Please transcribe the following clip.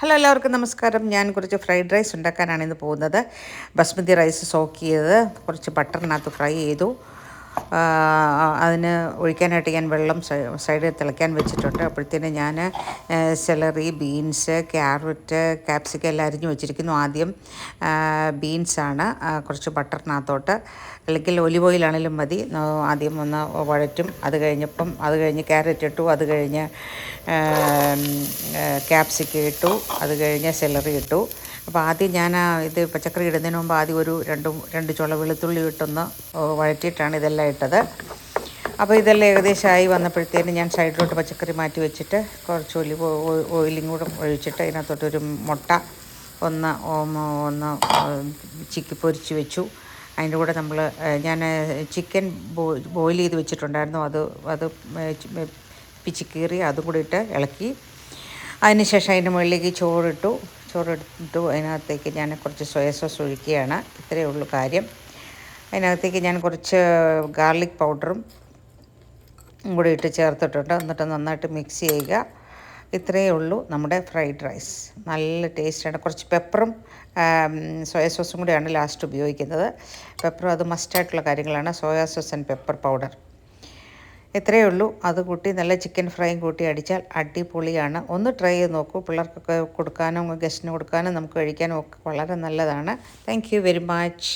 Hello എല്ലാവർക്കും നമസ്കാരം. ഞാൻ കുറച്ച് ഫ്രൈഡ് റൈസ് ഉണ്ടാക്കാനാണ് ഇന്ന് പോകുന്നത്. ബസ്മതി റൈസ് സോക്ക് ചെയ്ത് കുറച്ച് ബട്ടറിനകത്ത് ഫ്രൈ ചെയ്തു. അതിന് ഒഴിക്കാനായിട്ട് ഞാൻ വെള്ളം സൈഡിൽ തിളയ്ക്കാൻ വെച്ചിട്ടുണ്ട്. അപ്പോഴത്തേന് ഞാൻ സെലറി ബീൻസ് ക്യാരറ്റ് ക്യാപ്സിക്കം എല്ലാം അരിഞ്ഞു വെച്ചിരിക്കുന്നു. ആദ്യം ബീൻസാണ് കുറച്ച് ബട്ടറിനകത്തോട്ട്. അല്ലെങ്കിൽ ഒലിവ് ഓയിലാണെങ്കിലും മതി. ആദ്യം ഒന്ന് വഴറ്റും. അത് കഴിഞ്ഞപ്പം അത് കഴിഞ്ഞ് ക്യാരറ്റ് ഇട്ടു. അത് കഴിഞ്ഞ് ക്യാപ്സിക്കം ഇട്ടു. അത് കഴിഞ്ഞ് സെലറി ഇട്ടു. അപ്പോൾ ആദ്യം ഞാൻ ഇത് പച്ചക്കറി ഇടുന്നതിന് മുമ്പ് ആദ്യം ഒരു രണ്ട് രണ്ട് ചുള വെളുത്തുള്ളി ഇട്ടൊന്ന് വഴറ്റിയിട്ടാണ് ഇതെല്ലാം ഇട്ടത്. അപ്പോൾ ഇതെല്ലാം ഏകദേശമായി വന്നപ്പോഴത്തേന് ഞാൻ സൈഡിലോട്ട് പച്ചക്കറി മാറ്റി വെച്ചിട്ട് കുറച്ച് ഒലിവ് ഓയിലും കൂടെ ഒഴിച്ചിട്ട് അതിനകത്തോട്ടൊരു മുട്ട ഒന്ന് ഒന്ന് ചിക്കി പൊരിച്ച് വെച്ചു. അതിന്റെ കൂടെ നമ്മൾ ഞാൻ ചിക്കൻ ബോയിൽ ചെയ്ത് വെച്ചിട്ടുണ്ടായിരുന്നു. അത് അത് പിച്ചിക്കീറി അതും കൂടി ഇട്ട് ഇളക്കി. അതിനുശേഷം അതിന്റെ മുകളിലേക്ക് ചോറിട്ടു. ചോറിട്ടു അതിനകത്തേക്ക് ഞാൻ കുറച്ച് സോയ സോസ് ഒഴിക്കുകയാണ്. ഇത്രയേ ഉള്ളൂ കാര്യം. അതിനകത്തേക്ക് ഞാൻ കുറച്ച് ഗാർലിക് പൗഡറും കൂടി ഇട്ട് ചേർത്തിട്ടുണ്ട്. എന്നിട്ട് നന്നായിട്ട് മിക്സ് ചെയ്യുക. ഇത്രയേ ഉള്ളൂ നമ്മുടെ ഫ്രൈഡ് റൈസ്. നല്ല ടേസ്റ്റാണ്. കുറച്ച് പെപ്പറും സോയ സോസും കൂടിയാണ് ലാസ്റ്റ് ഉപയോഗിക്കുന്നത്. പെപ്പറും അത് മസ്റ്റായിട്ടുള്ള കാര്യങ്ങളാണ്. Soya sauce and pepper powder. ഇത്രയേ ഉള്ളൂ. അത് കൂട്ടി നല്ല ചിക്കൻ ഫ്രൈയും കൂട്ടി അടിച്ചാൽ അടിപൊളിയാണ്. ഒന്ന് ട്രൈ ചെയ്ത് നോക്കൂ. പിള്ളേർക്കൊക്കെ കൊടുക്കാനും ഗസ്റ്റിന് കൊടുക്കാനും നമുക്ക് കഴിക്കാനും ഒക്കെ വളരെ നല്ലതാണ്. Thank very much